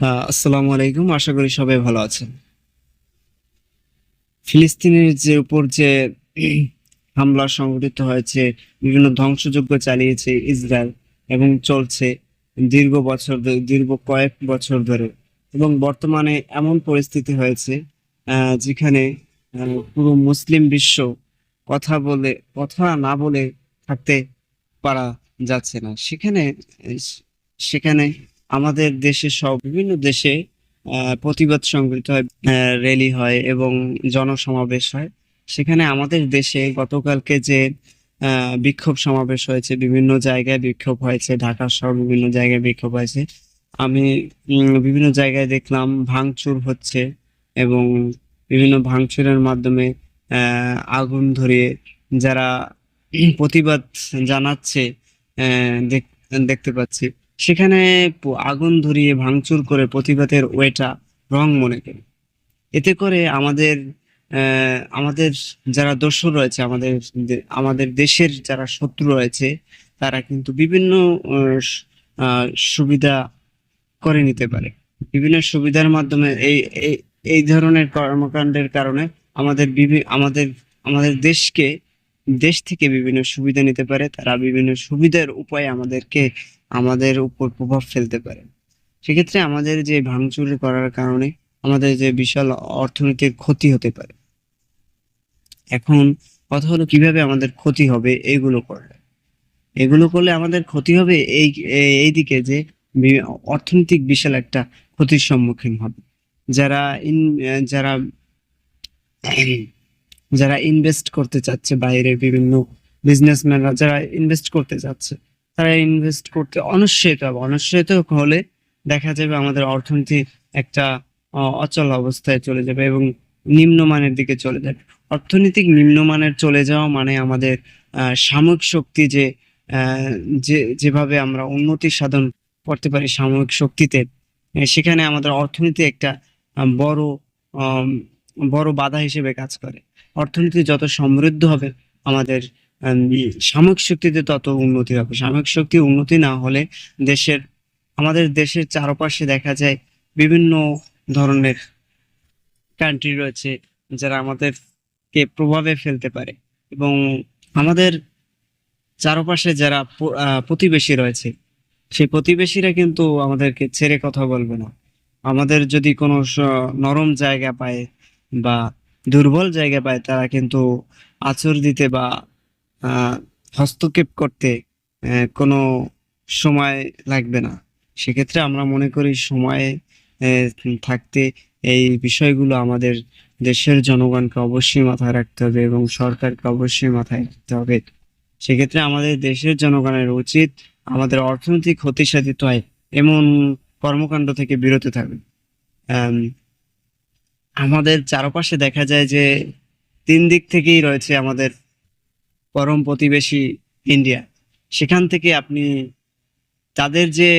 আসসালামু আলাইকুম, আশা করি সবাই ভালো আছেন। ফিলিস্তিনের যে উপর যে হামলা সংঘটিত হয়েছে, বিভিন্ন ধ্বংসযজ্ঞ চালিয়েছে ইসরায়েল এবং চলছে দীর্ঘ বছর দীর্ঘ কয়েক বছর ধরে এবং বর্তমানে এমন পরিস্থিতি হয়েছে যেখানে পুরো মুসলিম বিশ্ব কথা বলে, কথা না বলে থাকতে পারা যাচ্ছে না। সেখানে সেখানে আমাদের দেশে সব, বিভিন্ন দেশে প্রতিবাদ সংগঠিত হয় র্যালি হয় এবং জনসমাবেশ হয়। সেখানে আমাদের দেশে গতকালকে যে বিক্ষোভ সমাবেশ হয়েছে, বিভিন্ন জায়গায় বিক্ষোভ হয়েছে, ঢাকা সহ বিভিন্ন জায়গায় বিক্ষোভ হয়েছে। আমি বিভিন্ন জায়গায় দেখলাম ভাঙচুর হচ্ছে এবং বিভিন্ন ভাঙচুরের মাধ্যমে আগুন ধরিয়ে যারা প্রতিবাদ জানাচ্ছে দেখতে পাচ্ছি। সেখানে আগুন ধরিয়ে ভাঙচুর করে প্রতিবাদের ওয়েটা রং মনে করে। এতে করে আমাদের আমাদের যারা দস্যু রয়েছে, আমাদের আমাদের দেশের যারা শত্রু রয়েছে, তারা কিন্তু বিভিন্ন সুবিধা করে নিতে পারে। বিভিন্ন সুবিধার মাধ্যমে এই এই ধরনের কর্মকাণ্ডের কারণে আমাদের আমাদের আমাদের দেশকে, দেশ থেকে বিভিন্ন সুবিধা নিতে পারে। তারা বিভিন্ন সুবিধার উপায়ে আমাদেরকে আমাদের উপর প্রভাব ফেলতে পারে। সেক্ষেত্রে আমাদের যে ভাঙচুর করার কারণে আমাদের যে বিশাল অর্থনৈতিক ক্ষতি হতে পারে। এখন কথা হলো কীভাবে আমাদের ক্ষতি হবে এইগুলো করলে। এগুলো করলে আমাদের ক্ষতি হবে এই, এই- দিকে যে অর্থনৈতিক বিশাল একটা ক্ষতির সম্মুখীন হবে। যারা ইন, যারা যারা ইনভেস্ট করতে চাচ্ছে বাইরের বিভিন্ন বিজনেসম্যানরা যারা ইনভেস্ট করতে চাচ্ছে তারা ইনভেস্ট করতে অনিশ্চিত হবে। অনিশ্চিত হলে দেখা যাবে আমাদের অর্থনীতি একটা অচল অবস্থায় চলে যাবে এবং নিম্নমানের দিকে চলে যাবে। অর্থনৈতিক নিম্নমানের চলে যাওয়া মানে আমাদের সাময়িক শক্তি যে যে যেভাবে আমরা উন্নতি সাধন করতে পারি সাময়িক শক্তিতে সেখানে আমাদের অর্থনীতি একটা বড় বড় বাধা হিসেবে কাজ করে। অর্থনীতি যত সমৃদ্ধ হবে আমাদের আম, সাময়িক শক্তিতে তত উন্নতি হবে। সাময়িক শক্তি উন্নতি না হলে দেশের, আমাদের দেশের চারপাশে দেখা যায় বিভিন্ন ধরনের কান্ট্রি রয়েছে যারা আমাদেরকে প্রভাবে ফেলতে পারে। এবং আমাদের চারপাশে যারা প্রতিবেশী রয়েছে, সেই প্রতিবেশীরা কিন্তু আমাদেরকে ছেড়ে কথা বলবে না। আমাদের যদি কোনো নরম জায়গা পায় বা দুর্বল জায়গা পায়, তারা কিন্তু আঁচড় দিতে বা হস্তক্ষেপ করতে কোনো সময় লাগবে না। সেক্ষেত্রে আমরা মনে করি সময়ে থাকতে এই বিষয়গুলো আমাদের দেশের জনগণকে অবশ্যই মাথায় রাখতে হবে এবং সরকারকে অবশ্যই মাথায় রাখতে হবে। সেক্ষেত্রে আমাদের দেশের জনগণের উচিত আমাদের অর্থনৈতিক ক্ষতি সাধিত হয় এমন কর্মকাণ্ড থেকে বিরত থাকবে আমাদের চারপাশে দেখা যায় যে তিন দিক থেকেই রয়েছে আমাদের পরম প্রতিবেশী ইন্ডিয়া সেখান থেকে আপনি তাদের যে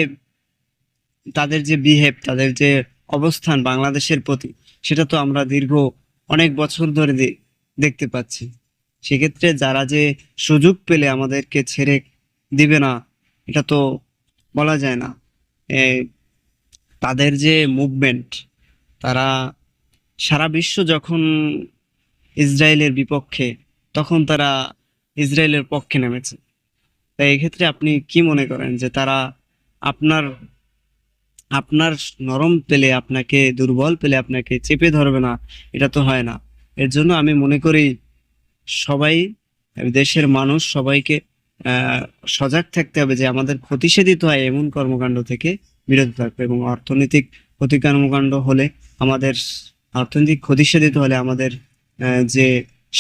তাদের যে বিহেভ তাদের যে অবস্থান বাংলাদেশের প্রতি, সেটা তো আমরা দীর্ঘ অনেক বছর ধরে দেখতে পাচ্ছি। সেক্ষেত্রে যারা যে সুযোগ পেলে আমাদেরকে ছেড়ে দিবে না, এটা তো বলা যায় না। তাদের যে মুভমেন্ট তারা সারা বিশ্ব যখন ইসরায়েলের বিপক্ষে, তখন তারা ইসরায়েলের পক্ষে নেমেছে। তাই এক্ষেত্রে আপনি কি মনে করেন যে তারা আপনার আপনার নরম পেলে আপনাকে, দুর্বল পেলে আপনাকে চেপে ধরবে না? এটা তো হয় না। এর জন্য আমি মনে করি সবাই, দেশের মানুষ সবাইকে সজাগ থাকতে হবে যে আমাদের ক্ষতি সাধিত হয় এমন কর্মকাণ্ড থেকে বিরত থাকবে এবং অর্থনৈতিক ক্ষতি কর্মকাণ্ড হলে আমাদের, অর্থনৈতিক ক্ষতি সাধিত হলে আমাদের যে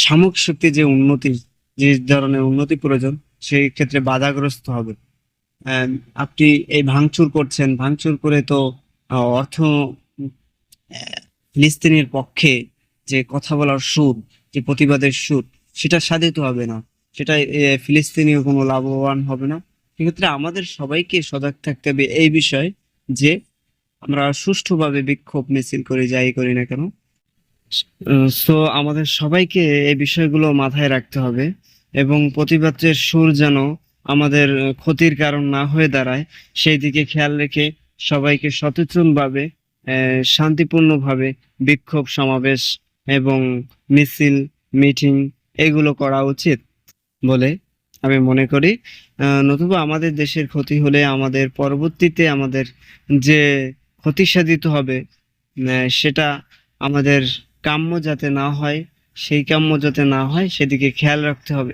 সাময়িক শক্তি যে উন্নতি যে ধরনের উন্নতি প্রয়োজন, সেই ক্ষেত্রে বাধাগ্রস্ত হবে। আপনি এই ভাঙচুর করছেন, ভাঙচুর করে তো অর্থ ফিলিস্তিনের পক্ষে যে কথা বলার সুর, যে প্রতিবাদের সুর, সেটা সাধিত হবে না। সেটা ফিলিস্তিনিও কোনো লাভবান হবে না। সেক্ষেত্রে আমাদের সবাইকে সজাগ থাকতে হবে এই বিষয়ে যে আমরা সুষ্ঠুভাবে বিক্ষোভ মিছিল করি, যাই করি না কেন সো আমাদের সবাইকে এই বিষয়গুলো মাথায় রাখতে হবে এবং প্রতিবাদের সুর যেন আমাদের ক্ষতির কারণ না হয়ে দাঁড়ায়, সেই দিকে খেয়াল রেখে সবাইকে সচেতনভাবে শান্তিপূর্ণভাবে বিক্ষোভ সমাবেশ এবং মিছিল, মিটিং এগুলো করা উচিত বলে আমি মনে করি। নতুবা আমাদের দেশের ক্ষতি হলে আমাদের পরবর্তীতে আমাদের যে ক্ষতি সাধিত হবে সেটা আমাদের কাম্য যাতে না হয় সেই কাম্য যাতে না হয় সেদিকে খেয়াল রাখতে হবে।